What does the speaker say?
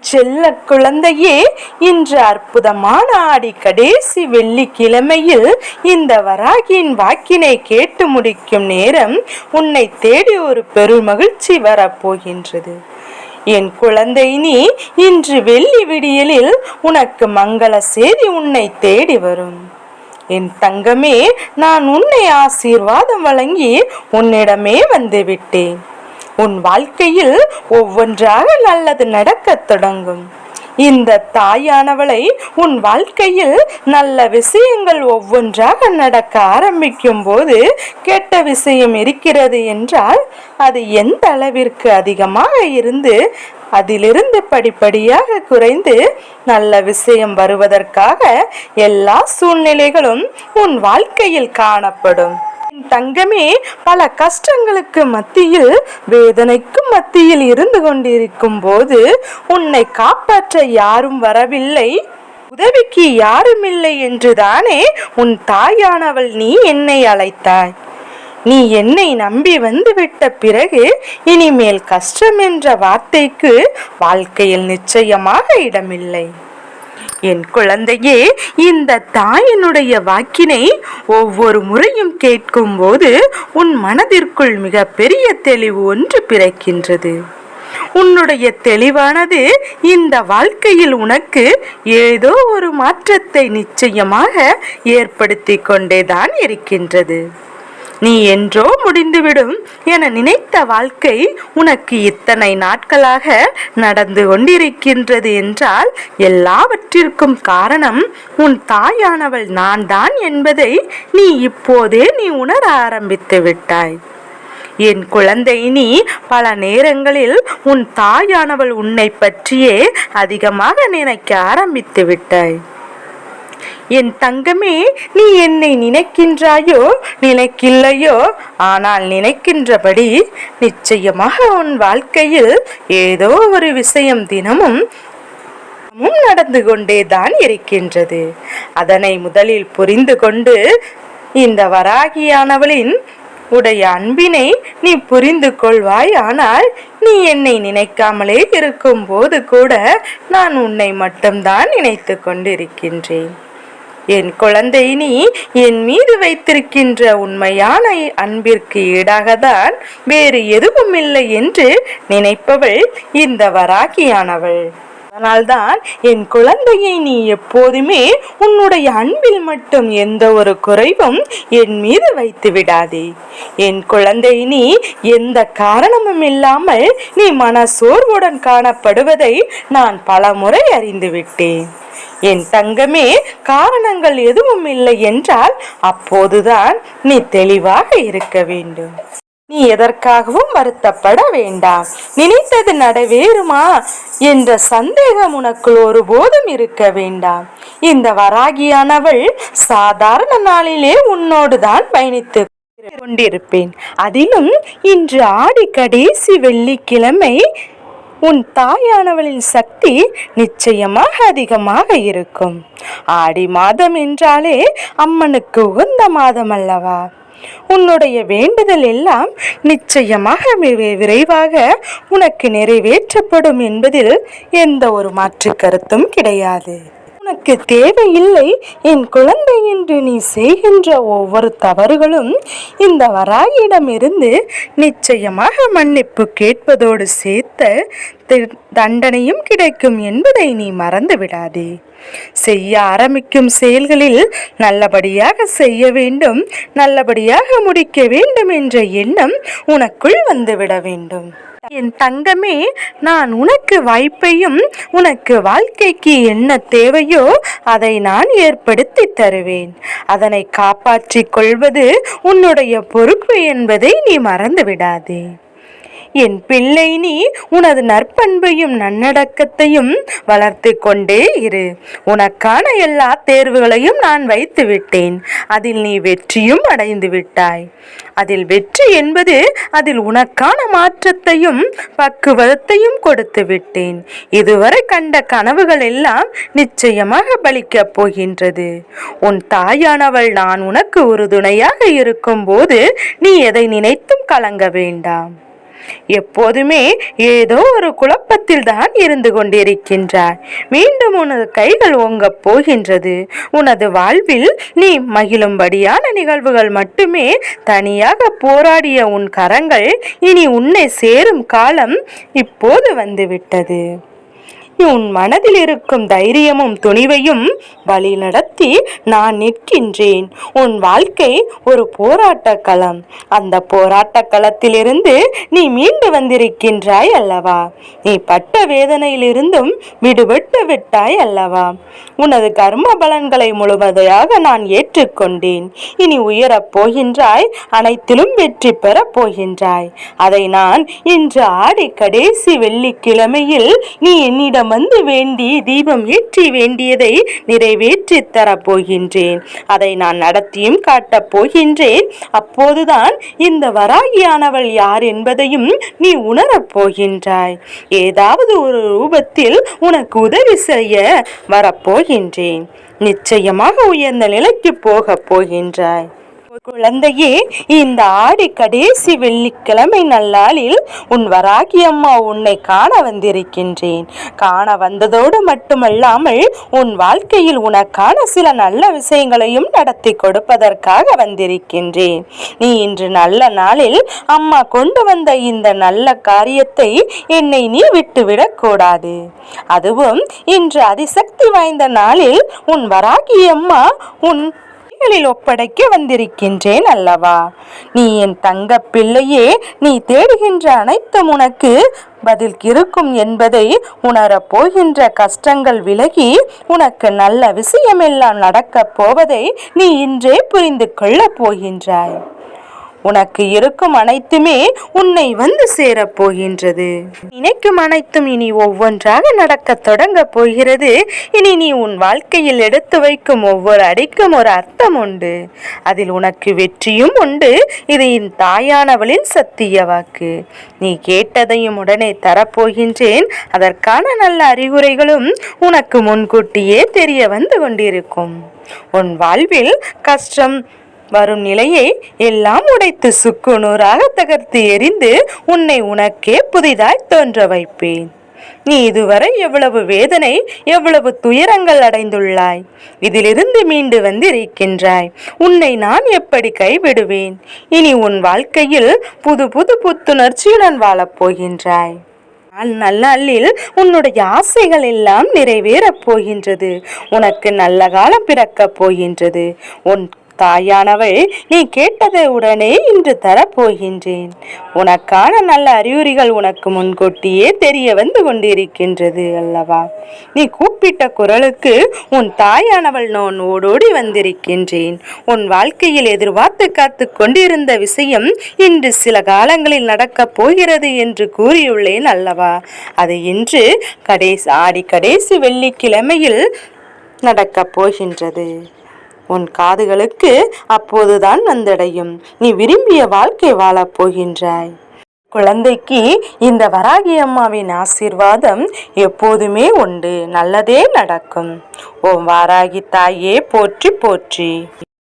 செல்ல குழந்தையே இன்று அற்புதமான ஆடி கடைசி வெள்ளிக்கிழமையில் இந்த வராகியின் வாக்கினை கேட்டு முடிக்கும் நேரம் உன்னை தேடி ஒரு பெருமகிழ்ச்சி வரப்போகின்றது. என் குழந்தை நீ இன்று வெள்ளி விடியலில் உனக்கு மங்கள செய்தி உன்னை தேடி வரும். என் தங்கமே நான் உன்னை ஆசீர்வாதம் வழங்கி உன்னிடமே வந்துவிட்டேன் உன் வாழ்க்கையில் ஒவ்வொன்றாக நல்லது நடக்கத் தொடங்கும். இந்த தாயானவளை உன் வாழ்க்கையில் நல்ல விஷயங்கள் ஒவ்வொன்றாக நடக்க ஆரம்பிக்கும் போது கெட்ட விஷயம் இருக்கிறது என்றால் அது எந்த அளவிற்கு அதிகமாக இருந்து அதிலிருந்து படிப்படியாக குறைந்து நல்ல விஷயம் வருவதற்காக எல்லா சூழ்நிலைகளும் உன் வாழ்க்கையில் காணப்படும். தங்கமே பல கஷ்டங்களுக்கு மத்தியில் வேதனைக்கும் மத்தியில் இருந்து கொண்டிருக்கும் போது உன்னை காப்பாற்ற யாரும் வரவில்லை. உதவிக்கு யாருமில்லை என்றுதானே உன் தாயானவள் நீ என்னை அழைத்தாய். நீ என்னை நம்பி வந்துவிட்ட பிறகு இனிமேல் கஷ்டம் என்ற வார்த்தைக்கு வாழ்க்கையில் நிச்சயமாக இடமில்லை. என் குழந்தையே இந்த தாயினுடைய வாக்கினை ஒவ்வொரு முறையும் கேட்கும்போது உன் மனதிற்குள் மிக பெரிய தெளிவு ஒன்று பிறக்கின்றது. உன்னுடைய தெளிவானது இந்த வாழ்க்கையில் உனக்கு ஏதோ ஒரு மாற்றத்தை நிச்சயமாக ஏற்படுத்தி கொண்டேதான் இருக்கின்றது. நீ என்றோ முடிந்துவிடும் என நினைத்த வாழ்க்கை உனக்கு இத்தனை நாட்களாக நடந்து கொண்டிருக்கின்றது என்றால் எல்லாவற்றிற்கும் காரணம் உன் தாயானவள் நான் தான் என்பதை நீ இப்போதே நீ உணர ஆரம்பித்து விட்டாய். என் குழந்தை நீ பல நேரங்களில் உன் தாயானவள் உன்னை பற்றியே அதிகமாக நினைக்க ஆரம்பித்து விட்டாய். என் தங்கமே நீ என்னை நினைக்கின்றாயோ? நினைக்கில்லையோ? ஆனால் நினைக்கின்றபடி நிச்சயமாக உன் வாழ்க்கையில் ஏதோ ஒரு விஷயம் தினமும் தினமும் நடந்து கொண்டேதான் இருக்கின்றது. அதனை முதலில் புரிந்து கொண்டு இந்த வராகியானவளின் உடைய அன்பினை நீ புரிந்து கொள்வாய். ஆனால் நீ என்னை நினைக்காமலே இருக்கும் போது கூட நான் உன்னை மட்டும்தான் நினைத்து கொண்டிருக்கின்றேன். என் குழந்தை நீ என் மீது வைத்திருக்கின்ற உண்மையான அன்பிற்கு ஈடாகத்தான் வேறு எதுவும் இல்லை என்று நினைப்பவள் இந்த வராகியானவள். அதனால்தான் என் குழந்தையை நீ எப்போதுமே உன்னுடைய அன்பில் மட்டும் எந்த ஒரு குறைவும் என் மீது வைத்து விடாதே. என் குழந்தை நீ எந்த காரணமும் இல்லாமல் நீ மன சோர்வுடன் காணப்படுவதை நான் பலமுறை அறிந்து விட்டேன். என் தங்கமே காரணங்கள் எதுவும் இல்லை என்றால் அப்போதுதான் நீ தெளிவாக இருக்க வேண்டும். நீ எதற்காகவும் வருத்தப்பட வேண்டாம். நினைத்தது நடவேறுமா என்ற சந்தேகம் உனக்குள் ஒருபோதும் இருக்க வேண்டாம். இந்த வராகியானவள் சாதாரண நாளிலே உன்னோடு தான் பயணித்து கொண்டிருப்பேன். அதிலும் இன்று ஆடி கடைசி வெள்ளிக்கிழமை உன் தாயானவளின் சக்தி நிச்சயமாக அதிகமாக இருக்கும். ஆடி மாதம் என்றாலே அம்மனுக்கு உகந்த மாதம் அல்லவா உன்னுடைய வேண்டுதல் எல்லாம் நிச்சயமாக விரைவாக உனக்கு நிறைவேற்றப்படும் என்பதில் எந்த ஒரு மாற்று கருத்தும் கிடையாது. உனக்கு தேவையில்லை. என் குழந்தை என்று நீ செய்கின்ற ஒவ்வொரு தவறுகளும் இந்த வராயிடமிருந்து நிச்சயமாக மன்னிப்பு கேட்பதோடு சேர்த்த தண்டனையும் கிடைக்கும் என்பதை நீ மறந்து விடாதே செய்ய ஆரம்பிக்கும் செயல்களில் நல்லபடியாக செய்ய வேண்டும் நல்லபடியாக முடிக்க வேண்டும் என்ற எண்ணம் உனக்குள் வந்துவிட வேண்டும். என் தங்கமே நான் உனக்கு வாய்ப்பையும் உனக்கு வாழ்க்கைக்கு என்ன தேவையோ அதை நான் ஏற்படுத்தி தருவேன். அதனை காப்பாற்றிக் கொள்வது உன்னுடைய பொறுப்பு என்பதை நீ மறந்து விடாதே என் பிள்ளை நீ உனது நற்பண்பையும் நன்னடக்கத்தையும் வளர்த்து கொண்டே இரு. உனக்கான எல்லா தேர்வுகளையும் நான் வைத்து விட்டேன் அதில் நீ வெற்றியும் அடைந்து விட்டாய். அதில் வெற்றி என்பது அதில் உனக்கான மாற்றத்தையும் பக்குவத்தையும் கொடுத்து விட்டேன். இதுவரை கண்ட கனவுகள் எல்லாம் நிச்சயமாக பலிக்கப் போகின்றது. உன் தாயானவள் நான் உனக்கு உறுதுணையாக இருக்கும்போது நீ எதை நினைத்தும் கலங்க வேண்டாம். எப்போதுமே ஏதோ ஒரு குழப்பத்தில் தான் இருந்து கொண்டிருக்கின்றாய். மீண்டும் உனது கைகள் ஓங்கப் போகின்றது. உனது வாழ்வில் நீ மகிழும்படியான நிகழ்வுகள் மட்டுமே தனியாக போராடிய உன் கரங்கள் இனி உன்னை சேரும் காலம் இப்போது வந்துவிட்டது. உன் மனதில் இருக்கும் தைரியமும் துணிவையும் வழிநட நோக்கி நான் நிற்கின்றேன். உன் வாழ்க்கை ஒரு போராட்ட களம் அந்த போராட்ட களத்திலிருந்து நீ மீண்டு வந்திருக்கின்றாய் அல்லவா? நீ பட்ட வேதனையிலிருந்தும் விடுபட்டு விட்டாய் அல்லவா? உனது கர்ம பலன்களை முழுவதையாக நான் ஏற்றுக்கொண்டேன். இனி உயரப் போகின்றாய் அனைத்திலும் வெற்றி பெறப் போகின்றாய். அதை நான் இன்று ஆடி கடைசி வெள்ளிக்கிழமையில் நீ என்னிடம் வந்து வேண்டி தீபம் ஏற்றி வேண்டியதை நிறைவேற்றித் தர போகின்றேன். அதை நான் நடத்தியும் காட்டப் போகின்றேன். அப்போதுதான் இந்த வராகியானவள் யார் என்பதையும் நீ உணரப் போகின்றாய். ஏதாவது ஒரு ரூபத்தில் உனக்கு உதவி செய்ய வரப்போகின்றேன் நிச்சயமாக உயர்ந்த நிலைக்கு போகப் போகின்றாய். குழந்தையே இந்த ஆடி கடைசி வெள்ளிக்கிழமை நல்லாளில் உன் வராகி அம்மா உன்னை காண வந்திருக்கின்றேன். காண வந்ததோடு மட்டுமல்லாமல் உன் வாழ்க்கையில் உனக்கான சில நல்ல விஷயங்களையும் நடத்தி கொடுப்பதற்காக வந்திருக்கின்றேன். நீ இன்று நல்ல நாளில் அம்மா கொண்டு வந்த இந்த நல்ல காரியத்தை என்னை நீ விட்டுவிடக் கூடாது. அதுவும் இன்று அதிசக்தி வாய்ந்த நாளில் உன் வராகி அம்மா உன் கைகளில் ஒப்படைக்க வந்திருக்கின்றேன் அல்லவா? நீ என் தங்க பிள்ளையே நீ தேடுகின்ற அனைத்தும் உனக்கு பதில் இருக்கும் என்பதை உணரப் போகின்ற கஷ்டங்கள் விலகி உனக்கு நல்ல விஷயமெல்லாம் நடக்கப் போவதை நீ இன்றே புரிந்து கொள்ளப் போகின்றாய். உனக்கு இருக்கும் அனைத்துமே உன்னை வந்து சேரப் போகின்றது. நினைக்கும் அனைத்தும் இனி ஒவ்வொன்றாக நடக்கத் தொடங்க போகிறது. இனி நீ உன் வாழ்க்கையில் எடுத்து வைக்கும் ஒவ்வொரு அடிக்கும் ஒரு அர்த்தம் உண்டு. அதில் உனக்கு வெற்றியும் உண்டு. இது என் தாயானவளின் சத்திய வாக்கு. நீ கேட்டதையும் உடனே தரப்போகின்றேன். அதற்கான நல்ல அறிகுறைகளும் உனக்கு முன்கூட்டியே தெரிய வந்து கொண்டிருக்கும். உன் வாழ்வில் கஷ்டம் வரும் நிலையை எல்லாம் உடைத்து சுக்கு நூறாக தகர்த்து எறிந்து உன்னை உனக்கே புதிதாய் தோன்ற வைப்பேன். நீ இதுவரை எவ்வளவு வேதனை எவ்வளவு துயரங்கள் அடைந்துள்ளாய். இதிலிருந்து மீண்டு வந்து இருக்கின்றாய் உன்னை நான் எப்படி கைவிடுவேன்? இனி உன் வாழ்க்கையில் புது புது புத்துணர்ச்சியுடன் வாழப்போகின்றாய் நல்லாளில் உன்னுடைய ஆசைகள் எல்லாம் நிறைவேறப் போகின்றது. உனக்கு நல்ல காலம் பிறக்கப் போகின்றது. உன் தாயானவள் நீ கேட்டதை உடனே இன்று தரப்போகின்றேன். உனக்கான நல்ல அறிகுறிகள் உனக்கு முன்கூட்டியே தெரிய வந்து கொண்டிருக்கின்றது அல்லவா? நீ கூப்பிட்ட குரலுக்கு உன் தாயானவள் நான் ஓடோடி வந்திருக்கின்றேன். உன் வாழ்க்கையில் எதிர்பார்த்து காத்து கொண்டிருந்த விஷயம் இன்று சில காலங்களில் நடக்கப் போகிறது என்று கூறியுள்ளேன் அல்லவா? அது இன்று கடைசி ஆடி கடைசி வெள்ளிக்கிழமையில் நடக்கப் போகின்றது. உன் காதுகளுக்கு அப்போதுதான் வந்தடையும். நீ விரும்பிய வாழ்க்கை வாழப் போகின்றாய். குழந்தைக்கு இந்த வராகி அம்மாவின் ஆசீர்வாதம் எப்போதுமே உண்டு. நல்லதே நடக்கும். ஓம் வாராகி தாயே போற்றி போற்றி.